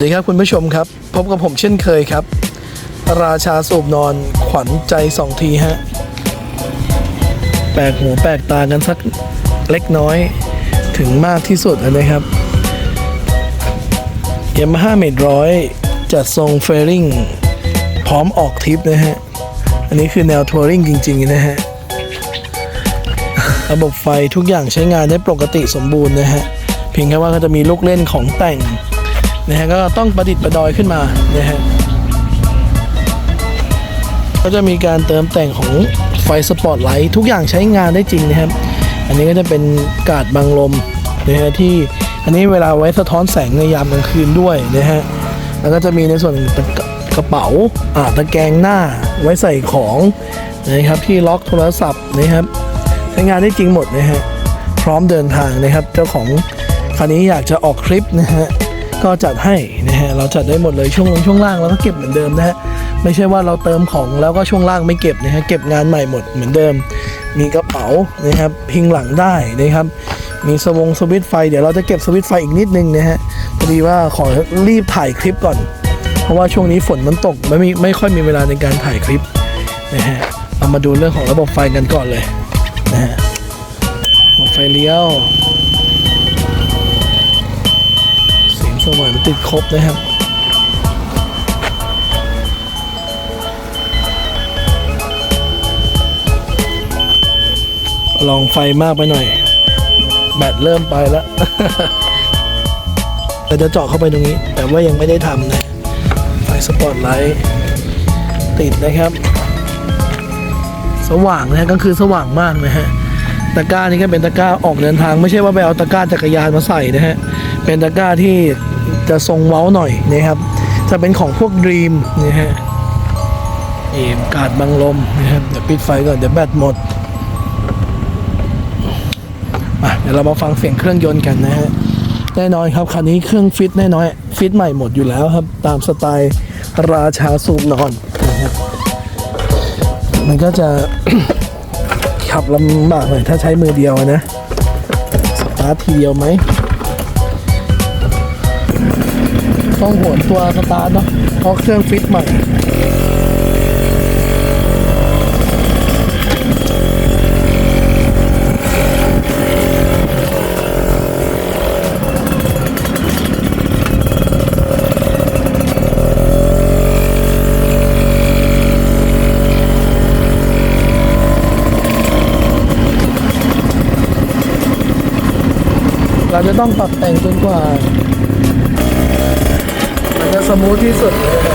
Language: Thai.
สวัสดีครับคุณผู้ชมครับ พบกับผมเช่นเคยครับ ราชาสูบนอนขวัญใจสองทีฮะ แปลกหูแปลกตากันสักเล็กน้อยถึงมากที่สุดนะครับยามาฮ่าเมดร้อยจัดทรงเฟริงพร้อมออกทริปนะฮะ อันนี้คือแนวทัวริงจริง ๆ นะฮะ ระบบไฟทุกอย่างใช้งานได้ปกติสมบูรณ์นะฮะ เพียงแค่ว่าก็จะมีลูกเล่นของแต่ง นะฮะก็ต้องประดิษฐ์ประดอยขึ้นมานะฮะก็จะมีการเติมแต่งของไฟสปอตไลท์ทุกอย่างใช้งานได้จริงนะครับ อันนี้ก็จะเป็นกาดบังลมนะฮะที่อันนี้เวลาไว้สะท้อนแสงในยามกลางคืนด้วยนะฮะแล้วก็จะมีในส่วนกกระเป๋าอ่าตะแกรงหน้าไว้ใส่ของนะครับที่ล็อกโทรศัพท์นะครับใช้งานได้จริงหมดนะฮะพร้อมเดินทางนะครับ เจ้าของคันนี้อยากจะออกทริปนะฮะ ก็จัดให้นะฮะเราจัดได้หมดเลยช่วงลงช่วงล่างเราก็เก็บเหมือนเดิมนะฮะไม่ใช่ว่าเราเติมของแล้วก็ช่วงล่างไม่เก็บนะฮะเก็บงานใหม่หมดเหมือนเดิม มีกระเป๋านะครับพิงหลังได้นะครับมีสวงสวิตไฟเดี๋ยวเราจะเก็บสวิตไฟอีกนิดนึงนะฮะพอดีว่าขอรีบถ่ายคลิปก่อน เพราะว่าช่วงนี้ฝนมันตกไม่มีไม่ค่อยมีเวลาในการถ่ายคลิปนะฮะเรามาดูเรื่องของระบบไฟกันก่อนเลยนะฮะระบบไฟเลี้ยว ติดครบนะครับลองไฟมากไปหน่อย แบตเริ่มไปแล้วเราจะเจาะเข้าไปตรงนี้ แต่ว่ายังไม่ได้ทำนะ ไฟสปอตไลท์ติดนะครับ สว่างนะก็คือสว่างมากนะฮะตะกร้านี่ก็เป็นตะกร้าออกเดินทาง ไม่ใช่ว่าไปเอาตะกร้าจักรยานมาใส่นะฮะ เป็นตะกร้าที่ จะทรงเว้าหน่อยนะครับจะเป็นของพวกดีมนะฮะเอมกาดบังลมนะครับเดี๋ยวปิดไฟก่อนเดี๋ยวแบตหมดมาเดี๋ยวเรามาฟังเสียงเครื่องยนต์กันนะฮะแน่นอนครับคันนี้เครื่องฟิตแน่นอนฟิตใหม่หมดอยู่แล้วครับ ตามสไตล์ราชาสูบนอนนะครับมันก็จะขับลำบากหน่อยถ้าใช้มือเดียวนะสตาร์ททีเดียวไหม ต้องโหนตัวสตาร์ทเนาะเพราะเครื่องฟิตใหม่เราจะต้องปรับแต่งจนกว่า มันจะ